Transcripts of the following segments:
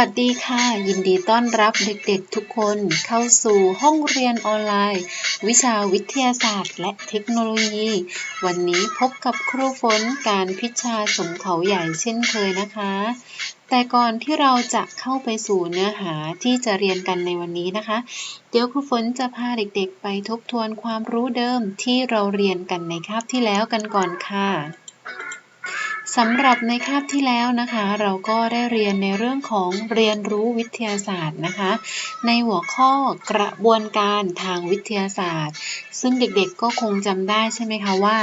สวัสดีค่ะ ยินดีต้อนรับเด็กๆทุกคนเข้าสู่ห้องเรียนออนไลน์ วิชาวิทยาศาสตร์ และเทคโนโลยี วันนี้พบกับครูฝนการพิชาสมเขาใหญ่เช่นเคยนะคะ แต่ก่อนที่เราจะเข้าไปสู่เนื้อหาที่จะเรียนกันในวันนี้นะคะ เดี๋ยวครูฝนจะพาเด็กๆ ไปทบทวนความรู้เดิมที่เราเรียนกันในคาบที่แล้วกันก่อนค่ะ สำหรับในคาบที่แล้วนะคะ เราก็ได้เรียนในเรื่องของเรียนรู้วิทยาศาสตร์นะคะ ในหัวข้อกระบวนการทางวิทยาศาสตร์ ซึ่งเด็กๆก็คงจำได้ใช่ไหมคะว่า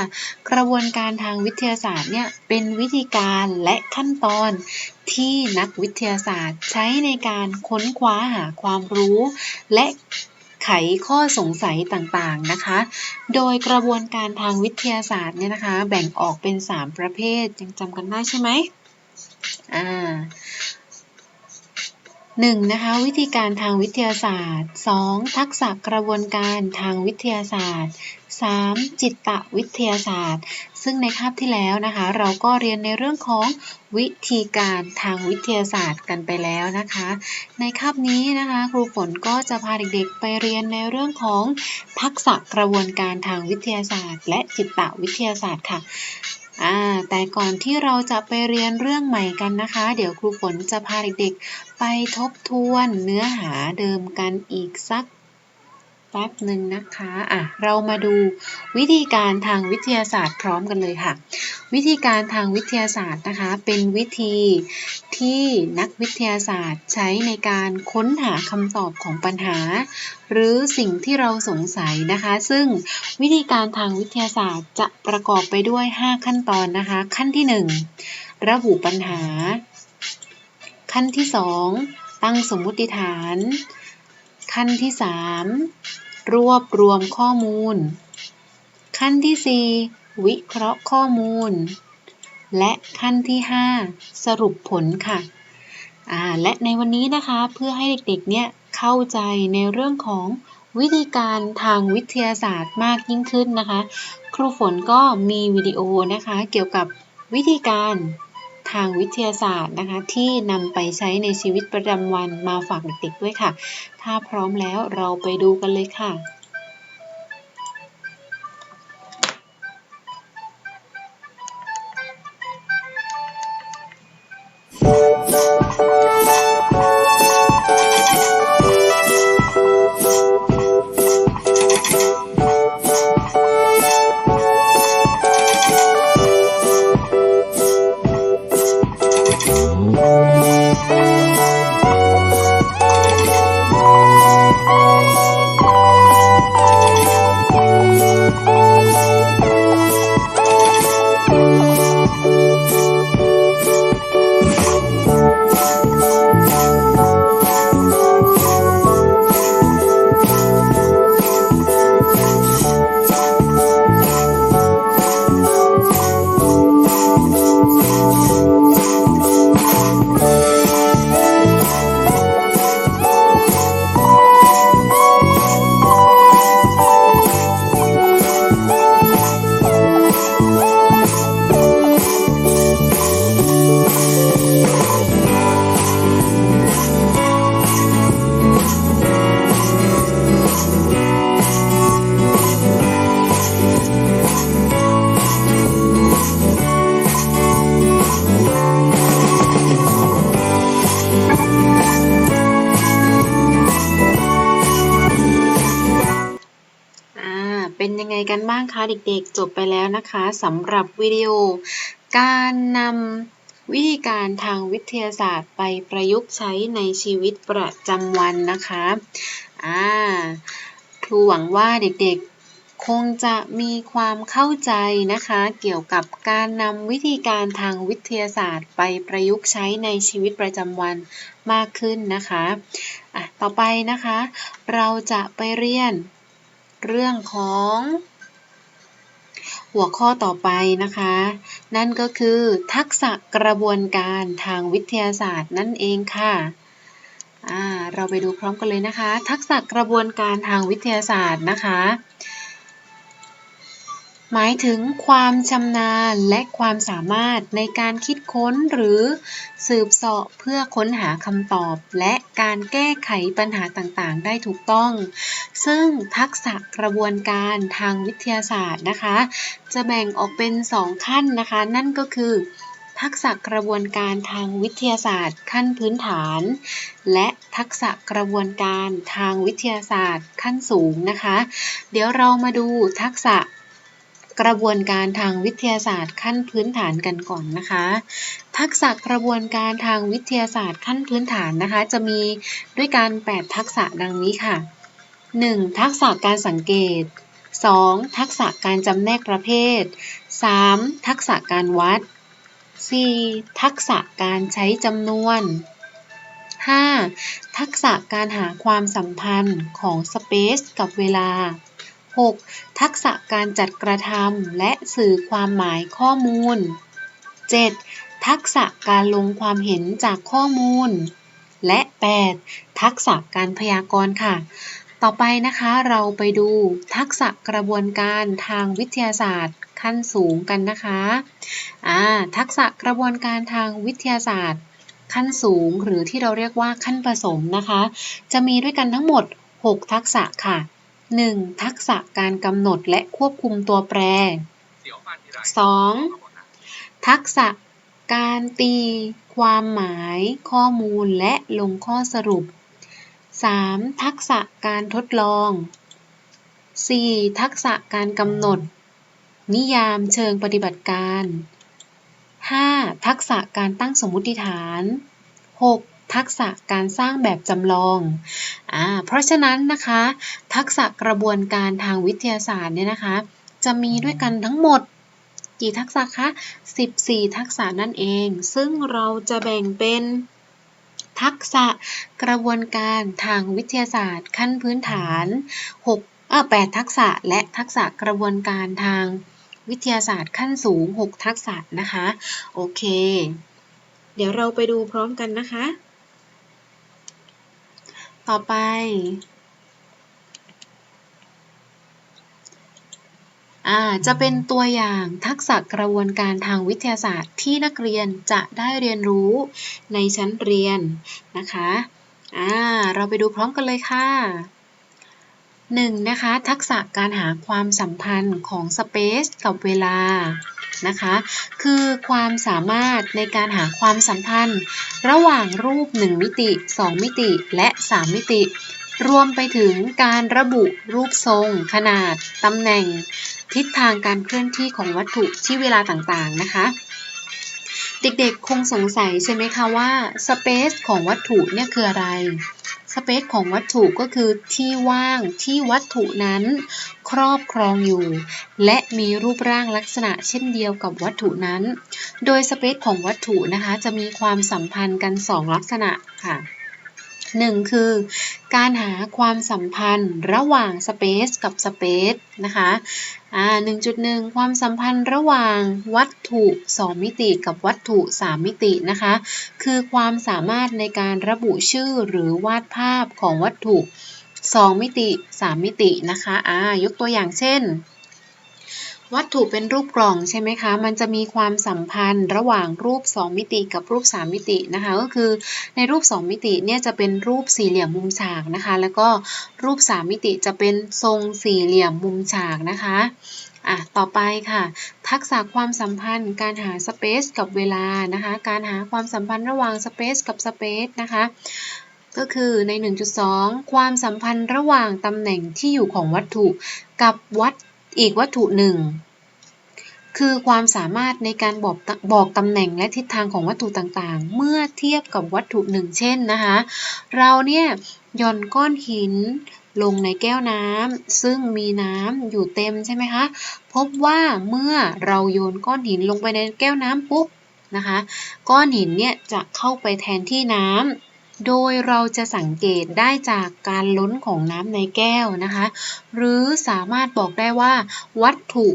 กระบวนการทางวิทยาศาสตร์เนี่ยเป็นวิธีการและขั้นตอนที่นักวิทยาศาสตร์ใช้ในการค้นคว้าหาความรู้ และ ไขข้อสงสัยต่างๆนะคะ โดยกระบวนการทางวิทยาศาสตร์เนี่ยนะคะ แบ่งออกเป็น 3 ประเภทยังจำกันได้ใช่ไหมอ่าหนึ่งนะคะวิธีการทางวิทยาศาสตร์ 2. ทักษะกระบวนการทางวิทยาศาสตร์ 3. จิตตวิทยาศาสตร์ ซึ่งในคาบที่แล้วนะคะ เราก็เรียนในเรื่องของวิธีการทางวิทยาศาสตร์กันไปแล้วนะคะ ในคาบนี้นะคะครูฝนก็จะพาเด็กๆ ไปเรียนในเรื่องของทักษะกระบวนการทางวิทยาศาสตร์ และจิตวิทยาศาสตร์ค่ะแต่ก่อนที่เราจะไปเรียนเรื่องใหม่กันนะคะ เดี๋ยวครูฝนจะพาเด็กๆ ไปทบทวนเนื้อหาเดิมกันอีกสัก แป๊บหนึ่งนะคะอะเรามาดูวิธีการทางวิทยาศาสตร์พร้อมกันเลยค่ะ วิธีการทางวิทยาศาสตร์นะคะ เป็นวิธีที่นักวิทยาศาสตร์ใช้ในการค้นหาคำตอบของปัญหา หรือสิ่งที่เราสงสัยนะคะ ซึ่งวิธีการทางวิทยาศาสตร์จะประกอบไปด้วย 5 ขั้นตอนนะคะ ขั้นที่ 1 ระบุปัญหา ขั้นที่ 2 ตั้งสมมุติฐาน ขั้นที่ 3 รวบรวมข้อมูล ขั้นที่ 4 วิเคราะห์ข้อมูล และขั้นที่ 5 สรุปผลค่ะอ่าและในวันนี้นะคะเพื่อให้เด็กๆ เนี่ยเข้าใจในเรื่องของวิธีการทางวิทยาศาสตร์มากยิ่งขึ้นนะคะ ครูฝนก็มีวิดีโอนะคะเกี่ยวกับวิธีการ ทางวิทยาศาสตร์นะคะ ที่นำไปใช้ในชีวิตประจำวันมาฝากเด็กๆด้วยค่ะ ถ้าพร้อมแล้วเราไปดูกันเลยค่ะ กันบ้างคะเด็กๆ จบไปแล้วนะคะสำหรับวิดีโอ การนำวิธีการทางวิทยาศาสตร์ไปประยุกต์ใช้ในชีวิตประจำวันนะคะอ่าครูหวังว่าเด็กๆ คงจะมีความเข้าใจนะคะ เกี่ยวกับการนำวิธีการทางวิทยาศาสตร์ไปประยุกต์ใช้ในชีวิตประจำวันมากขึ้นนะคะอะต่อไปนะคะ เราจะไปเรียนเรื่องของ หัวข้อต่อไปนะคะ นั่นก็คือทักษะกระบวนการทางวิทยาศาสตร์นั่นเองค่ะเราไปดูพร้อมกันเลยนะคะ ทักษะกระบวนการทางวิทยาศาสตร์นะคะ หมายถึงความชำนาญและความสามารถในการคิดค้นหรือสืบเสาะเพื่อค้นหาคำตอบ และการแก้ไขปัญหาต่างๆ ได้ถูกต้อง ซึ่งทักษะกระบวนการทางวิทยาศาสตร์นะคะ จะแบ่งออกเป็น 2 ขั้นนะคะ นั่นก็คือ ทักษะกระบวนการทางวิทยาศาสตร์ ขั้นพื้นฐาน และทักษะกระบวนการทางวิทยาศาสตร์ ขั้นสูงนะคะ เดี๋ยวเรามาดูทักษะ กระบวนการทางวิทยาศาสตร์ขั้นพื้นฐานกันก่อนนะคะ ทักษะกระบวนการทางวิทยาศาสตร์ขั้นพื้นฐานนะคะ จะมีด้วยกัน8ทักษะดังนี้ค่ะ 1. ทักษะการสังเกต 2. ทักษะการจำแนกประเภท 3. ทักษะการวัด 4. ทักษะการใช้จำนวน 5. ทักษะการหาความสัมพันธ์ของสเปซกับเวลา 6. ทักษะการจัดกระทำและสื่อความหมายข้อมูล 7. ทักษะการลงความเห็นจากข้อมูล และ 8. ทักษะการพยากรณ์ค่ะ ต่อไปนะคะเราไปดูทักษะกระบวนการทางวิทยาศาสตร์ขั้นสูงกันนะคะอ่าทักษะกระบวนการทางวิทยาศาสตร์ ขั้นสูงหรือที่เราเรียกว่าขั้นผสมนะคะ จะมีด้วยกันทั้งหมด 6 ทักษะค่ะ 1. ทักษะการกำหนดและควบคุมตัวแปร 2. ทักษะการตีความหมายข้อมูลและลงข้อสรุป 3. ทักษะการทดลอง 4. ทักษะการกำหนด นิยามเชิงปฏิบัติการ 5. ทักษะการตั้งสมมติฐาน 6. ทักษะการสร้างแบบจำลองอ่าเพราะฉะนั้นนะคะ ทักษะกระบวนการทางวิทยาศาสตร์เนี่ยนะคะ จะมีด้วยกันทั้งหมดกี่ทักษะคะ 14 ทักษะนั่นเอง ซึ่งเราจะแบ่งเป็นทักษะกระบวนการทางวิทยาศาสตร์ ขั้นพื้นฐาน6เอ่อ8ทักษะและทักษะกระบวนการทางวิทยาศาสตร์ขั้นสูง 6 ทักษะนะคะ โอเค เดี๋ยวเราไปดูพร้อมกันนะคะ ต่อไปอ่าจะเป็นตัวอย่างทักษะกระบวนการทางวิทยาศาสตร์ที่นักเรียนจะได้เรียนรู้ในชั้นเรียนนะคะอ่าเราไปดูพร้อมกันเลยค่ะ 1. นะคะ ทักษะการหาความสัมพันธ์ของสเปซกับเวลานะคะคือความสามารถในการหาความสัมพันธ์ ระหว่างรูป 1 มิติ 2 มิติ และ 3 มิติ รวมไปถึงการระบุรูปทรง ขนาด ตำแหน่ง ทิศทางการเคลื่อนที่ของวัตถุที่เวลาต่างๆนะคะ เด็กๆคงสงสัยใช่ไหมคะว่าสเปซของวัตถุเนี่ยคืออะไร สเปซของวัตถุก็คือที่ว่างที่วัตถุนั้น ครอบครองอยู่ และมีรูปร่างลักษณะเช่นเดียวกับวัตถุนั้น โดยสเปซของวัตถุนะคะจะมีความสัมพันธ์กัน 2 ลักษณะค่ะหนึ่งคือการหาความสัมพันธ์ระหว่างสเปซกับสเปซนะคะ อ่า1.1 ความสัมพันธ์ระหว่างวัตถุ 2 มิติกับวัตถุ 3 มิตินะคะ คือความสามารถในการระบุชื่อหรือวาดภาพของวัตถุ 2 มิติ 3 มิตินะคะอ่ายกตัวอย่างเช่น วัตถุเป็นรูปกล่องใช่ไหมคะ มันจะมีความสัมพันธ์ระหว่างรูป 2 มิติกับรูป 3 มิตินะคะ ก็คือในรูป 2 มิติเนี่ยจะเป็นรูปสี่เหลี่ยมมุมฉากนะคะ แล้วก็รูป 3 มิติจะเป็นทรงสี่เหลี่ยมมุมฉากนะคะ อะ ต่อไปค่ะ ทักษะความสัมพันธ์ การหาสเปซกับเวลานะคะ การหาความสัมพันธ์ระหว่างสเปซกับสเปซนะคะก็คือใน 1.2 ความสัมพันธ์ระหว่างตำแหน่งที่อยู่ของวัตถุกับวัต อีกวัตถุหนึ่ง คือความสามารถในการบอกบอกตำแหน่งและทิศทางของวัตถุต่างๆ เมื่อเทียบกับวัตถุหนึ่ง เช่นนะคะ เราเนี่ยย่อนก้อนหินลงในแก้วน้ำซึ่งมีน้ำอยู่เต็มใช่ไหมคะ พบว่าเมื่อเราโยนก้อนหินลงไปในแก้วน้ำปุ๊บนะคะ ก้อนหินเนี่ยจะเข้าไปแทนที่น้ำ โดยเราจะสังเกตได้จากการล้นของน้ำในแก้วนะคะ หรือสามารถบอกได้ว่า วัตถุ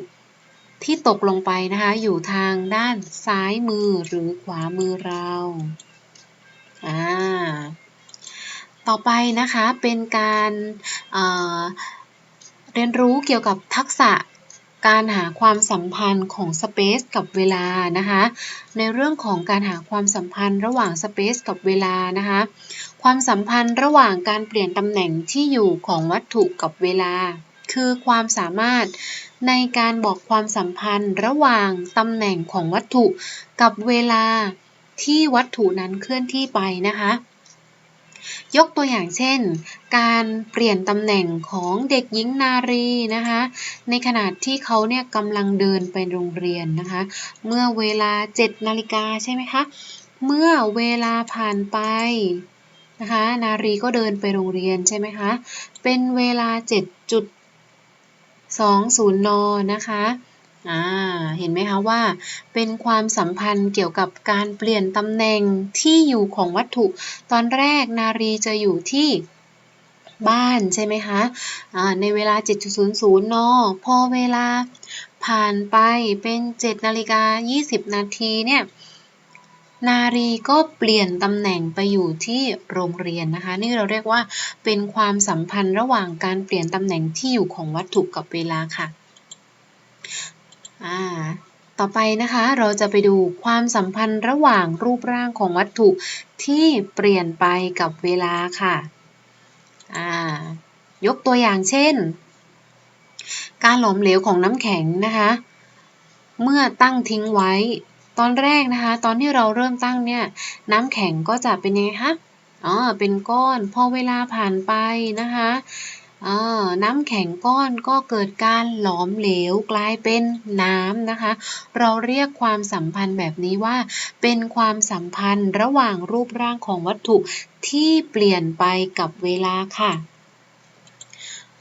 ที่ตกลงไปนะคะ อยู่ทางด้านซ้ายมือหรือขวามือเราอ่าต่อไปนะคะเป็นการเเรียนรู้เกี่ยวกับทักษะ การหาความสัมพันธ์ของ space กับเวลานะคะ ในเรื่องของการหาความสัมพันธ์ระหว่าง space กับเวลานะคะ ความสัมพันธ์ระหว่างการเปลี่ยนตำแหน่งที่อยู่ของวัตถุกับเวลา คือความสามารถในการบอกความสัมพันธ์ระหว่างตำแหน่งของวัตถุกับเวลาที่วัตถุนั้นเคลื่อนที่ไปนะคะ ยกตัวอย่างเช่น การเปลี่ยนตำแหน่งของเด็กหญิงนารีนะคะ ในขณะที่เขาเนี่ยกำลังเดินไปโรงเรียนนะคะ เมื่อเวลา 7 นาฬิกาใช่ไหมคะ เมื่อเวลาผ่านไปนะคะนารีก็เดินไปโรงเรียนใช่ไหมคะ เป็นเวลา 7.20นนะคะ อ่าเห็นไหมคะว่า เป็นความสัมพันธ์เกี่ยวกับการเปลี่ยนตำแหน่งที่อยู่ของวัตถุ ตอนแรกนารีจะอยู่ที่บ้านใช่ไหมคะอ่าในเวลา 7.00 น พอเวลาผ่านไปเป็น 7 นาฬิกา 20 นาทีเนี่ย นารีก็เปลี่ยนตำแหน่งไปอยู่ที่โรงเรียนนะคะ นี่เราเรียกว่าเป็นความสัมพันธ์ระหว่างการเปลี่ยนตำแหน่งที่อยู่ของวัตถุกับเวลาค่ะ ต่อไปนะคะเราจะไปดูความสัมพันธ์ระหว่างรูปร่างของวัตถุที่เปลี่ยนไปกับเวลาค่ะยกตัวอย่างเช่น การหลอมเหลวของน้ำแข็งนะคะเมื่อตั้งทิ้งไว้ ตอนแรกนะคะ ตอนที่เราเริ่มตั้งเนี่ยน้ำแข็งก็จะเป็นยังไงคะอ๋อเป็นก้อนพอเวลาผ่านไปนะคะ น้ำแข็งก้อนก็เกิดการหลอมเหลวกลายเป็นน้ำนะคะ เราเรียกความสัมพันธ์แบบนี้ว่า เป็นความสัมพันธ์ระหว่างรูปร่างของวัตถุที่เปลี่ยนไปกับเวลาค่ะ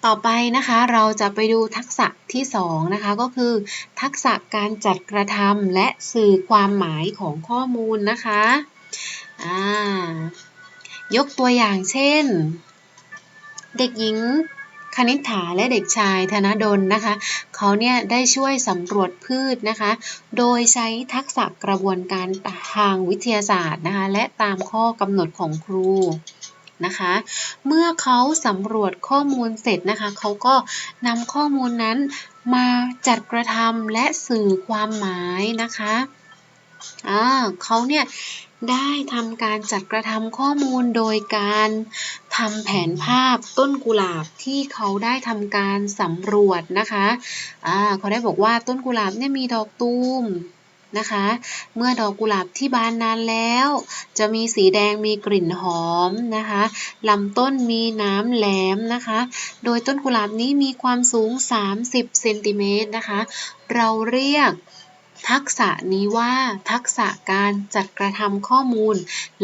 ต่อไปนะคะเราจะไปดูทักษะที่2นะคะก็คือ ทักษะการจัดกระทำและสื่อความหมายของข้อมูลนะคะ ยกตัวอย่างเช่น เด็กหญิงคณิษฐาและเด็กชายธนดลนะคะ เขาเนี่ยได้ช่วยสำรวจพืชนะคะ โดยใช้ทักษะกระบวนการทางวิทยาศาสตร์นะคะ และตามข้อกำหนดของครูนะคะ เมื่อเขาสำรวจข้อมูลเสร็จนะคะ เขาก็นำข้อมูลนั้นมาจัดกระทำและสื่อความหมายนะคะเขาเนี่ย ได้ทำการจัดกระทำข้อมูลโดยการทำแผนภาพต้นกุหลาบที่เขาได้ทำการสำรวจนะคะะเขาได้บอกว่าต้นกุหลาบเนี่ยมีดอกตูมนะคะ เมื่อดอกกุหลาบที่บานนานแล้ว จะมีสีแดงมีกลิ่นหอมนะคะลำต้นมีน้ำแหลมนะคะ โดยต้นกุหลาบนี้มีความสูง 30เซนติเมตรนะคะ เราเรียก ทักษะนี้ว่าทักษะการจัดกระทำข้อมูล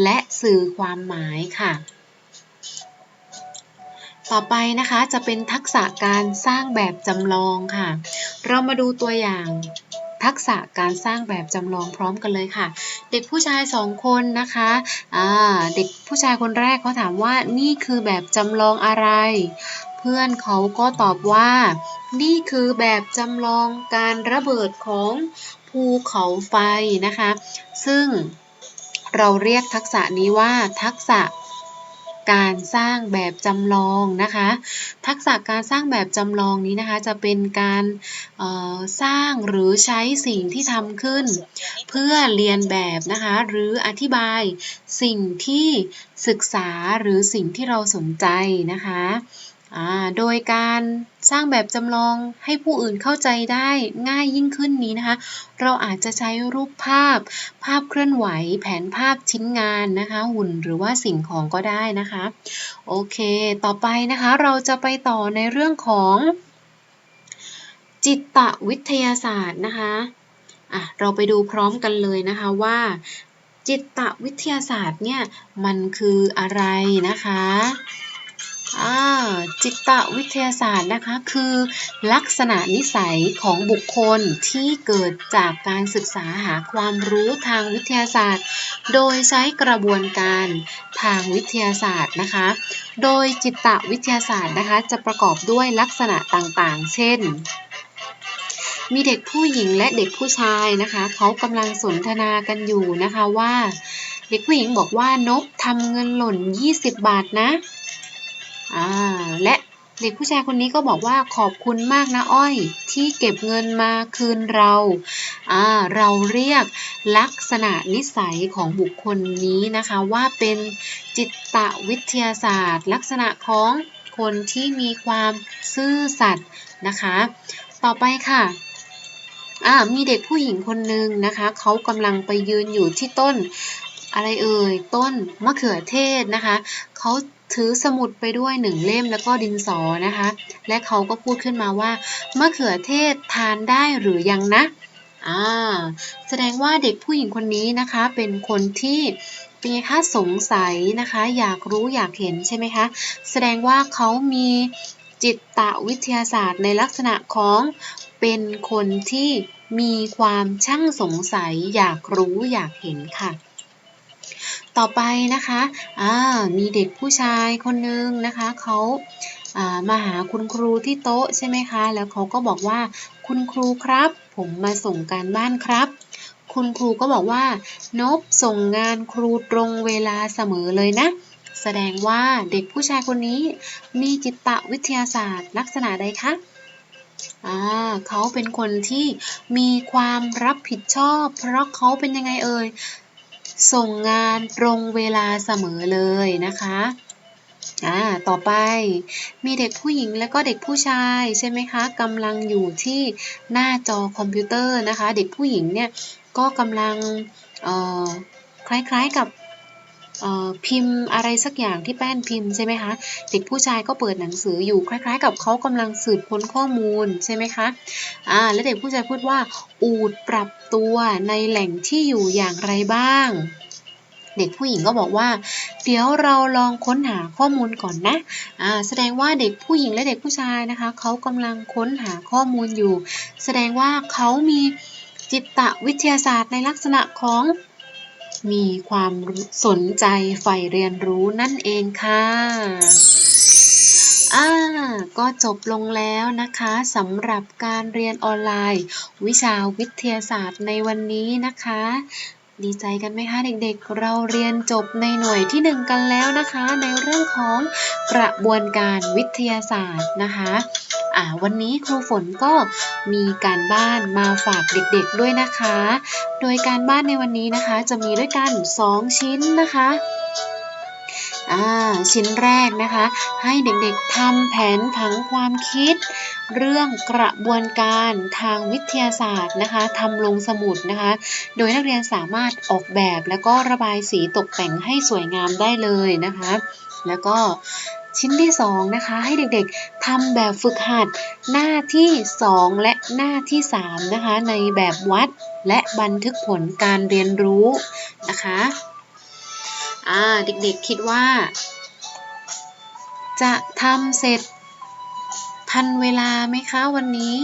และสื่อความหมายค่ะ ต่อไปนะคะจะเป็นทักษะการสร้างแบบจำลองค่ะ เรามาดูตัวอย่าง ทักษะการสร้างแบบจำลองพร้อมกันเลยค่ะ เด็กผู้ชายสองคนนะคะะเด็กผู้ชายคนแรกเขาถามว่านี่คือแบบจำลองอะไร เพื่อนเขาก็ตอบว่า นี่คือแบบจำลองการระเบิดของภูเขาไฟนะคะ ซึ่งเราเรียกทักษะนี้ว่าทักษะ การสร้างแบบจำลองนะคะ ทักษะการสร้างแบบจำลองนี้นะคะจะเป็นการสร้างหรือใช้สิ่งที่ทำขึ้น เพื่อเรียนแบบนะคะหรืออธิบายสิ่งที่ศึกษาหรือสิ่งที่เราสนใจนะคะ โดยการสร้างแบบจำลองให้ผู้อื่นเข้าใจได้ง่ายยิ่งขึ้นนี้นะคะ เราอาจจะใช้รูปภาพ ภาพเคลื่อนไหว แผนภาพชิ้นงานนะคะ หุ่นหรือว่าสิ่งของก็ได้นะคะ โอเค ต่อไปนะคะเราจะไปต่อในเรื่องของจิตวิทยาศาสตร์นะคะะเราไปดูพร้อมกันเลยนะคะว่า จิตวิทยาศาสตร์เนี่ยมันคืออะไรนะคะ จิตวิทยาศาสตร์นะคะ คือลักษณะนิสัยของบุคคลที่เกิดจากการศึกษาหาความรู้ทางวิทยาศาสตร์ โดยใช้กระบวนการทางวิทยาศาสตร์นะคะ โดยจิตวิทยาศาสตร์นะคะ จะประกอบด้วยลักษณะต่างๆ เช่นมีเด็กผู้หญิงและเด็กผู้ชายนะคะเขากำลังสนทนากันอยู่นะคะว่า เด็กผู้หญิงบอกว่านกทำเงินหล่น 20 บาทนะ และเด็กผู้ชายคนนี้ก็บอกว่าขอบคุณมากนะอ้อย ที่เก็บเงินมาคืนเราอ่าเราเรียกลักษณะนิสัยของบุคคลนี้นะคะว่าเป็นจิตวิทยาศาสตร์ ลักษณะของคนที่มีความซื่อสัตย์นะคะ ต่อไปค่ะอ่ามีเด็กผู้หญิงคนหนึ่งนะคะเขากำลังไปยืนอยู่ที่ต้นอะไรเอ่ยต้นมะเขือเทศนะคะเขา ถือสมุดไปด้วยหนึ่งเล่มแล้วก็ดินสอนะคะ และเขาก็พูดขึ้นมาว่ามะเขือเทศทานได้หรือยังนะอ่าแสดงว่าเด็กผู้หญิงคนนี้นะคะเป็นคนที่เป็นไงคะสงสัยนะคะ อยากรู้อยากเห็นใช่ไหมคะ แสดงว่าเขามีจิตวิทยาศาสตร์ในลักษณะของเป็นคนที่มีความช่างสงสัยอยากรู้อยากเห็นค่ะ ต่อไปนะคะอ่ามีเด็กผู้ชายคนนึงนะคะเขาามาหาคุณครูที่โต๊ะใช่ไหมคะ แล้วเขาก็บอกว่าคุณครูครับ ผมมาส่งการบ้านครับ คุณครูก็บอกว่า นบส่งงานครูตรงเวลาเสมอเลยนะ แสดงว่าเด็กผู้ชายคนนี้ มีจิตวิทยาศาสตร์ลักษณะใดคะอ่าเขาเป็นคนที่มีความรับผิดชอบ เพราะเขาเป็นยังไงเอ่ย ส่งงานตรงเวลาเสมอเลยนะคะอ่าต่อไปมีเด็กผู้หญิงและก็เด็กผู้ชายใช่ไหมคะกำลังอยู่ที่หน้าจอคอมพิวเตอร์นะคะ เด็กผู้หญิงเนี่ยก็กำลังคล้ายๆกับ พิมพ์อะไรสักอย่างที่แป้นพิมพ์ใช่ไหมคะเด็กผู้ชายก็เปิดหนังสืออยู่คล้ายๆ กับเขากำลังสืบค้นข้อมูลใช่ไหมคะอ่าและเด็กผู้ชายพูดว่า อูดปรับตัวในแหล่งที่อยู่อย่างไรบ้าง เด็กผู้หญิงก็บอกว่า เดี๋ยวเราลองค้นหาข้อมูลก่อนนะอ่าแสดงว่าเด็กผู้หญิงและเด็กผู้ชายนะคะเขากำลังค้นหาข้อมูลอยู่ แสดงว่าเขามีจิตวิทยาศาสตร์ในลักษณะของ มีความสนใจใฝ่เรียนรู้นั่นเองค่ะอ่าก็จบลงแล้วนะคะสำหรับการเรียนออนไลน์ วิชาวิทยาศาสตร์ในวันนี้นะคะ ดีใจกันไหมคะเด็กๆ เราเรียนจบในหน่วยที่หนึ่งกันแล้วนะคะ ในเรื่องของกระบวนการวิทยาศาสตร์นะคะ อ่าวันนี้ครูฝนก็มีการบ้านมาฝากเด็กๆด้วยนะคะ โดยการบ้านในวันนี้นะคะ จะมีด้วยกัน 2 ชิ้นนะคะชิ้นแรกนะคะ ให้เด็กๆทำแผนผังความคิด เรื่องกระบวนการทางวิทยาศาสตร์นะคะทำลงสมุดนะคะ โดยนักเรียนสามารถออกแบบแล้วก็ระบายสีตกแต่งให้สวยงามได้เลยนะคะ แล้วก็ ชิ้นที่ 2 นะคะ ให้เด็กๆทำแบบฝึกหัดหน้าที่ 2 และหน้าที่ 3 นะคะ ในแบบวัดและบันทึกผลการเรียนรู้นะคะอ่าเด็กๆคิดว่า จะทำเสร็จทันเวลาไหมคะวันนี้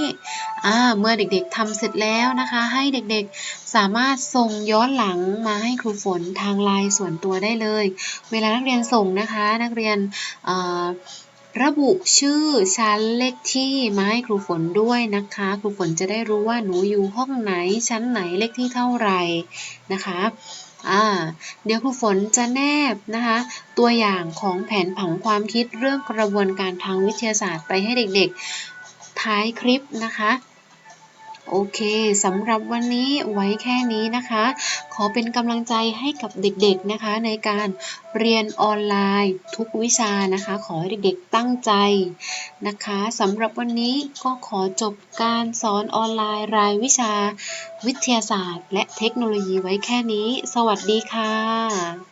เมื่อเด็กๆทำเสร็จแล้วนะคะ ให้เด็กๆสามารถส่งย้อนหลังมาให้ครูฝนทางไลน์ส่วนตัวได้เลย เวลานักเรียนส่งนะคะ นักเรียนระบุชื่อชั้นเลขที่มาให้ครูฝนด้วยนะคะ ครูฝนจะได้รู้ว่าหนูอยู่ห้องไหนชั้นไหนเลขที่เท่าไหร่นะคะอ่าเดี๋ยวครูฝนจะแนบนะคะตัวอย่างของแผนผังความคิดเรื่องกระบวนการทางวิทยาศาสตร์ไปให้เด็กๆท้ายคลิปนะคะ โอเคสำหรับวันนี้ไว้แค่นี้นะคะ ขอเป็นกำลังใจให้กับเด็กๆนะคะ ในการเรียนออนไลน์ทุกวิชานะคะ ขอให้เด็กๆตั้งใจนะคะสำหรับวันนี้ก็ขอจบการสอนออนไลน์รายวิชาวิทยาศาสตร์ และเทคโนโลยีไว้แค่นี้ สวัสดีค่ะ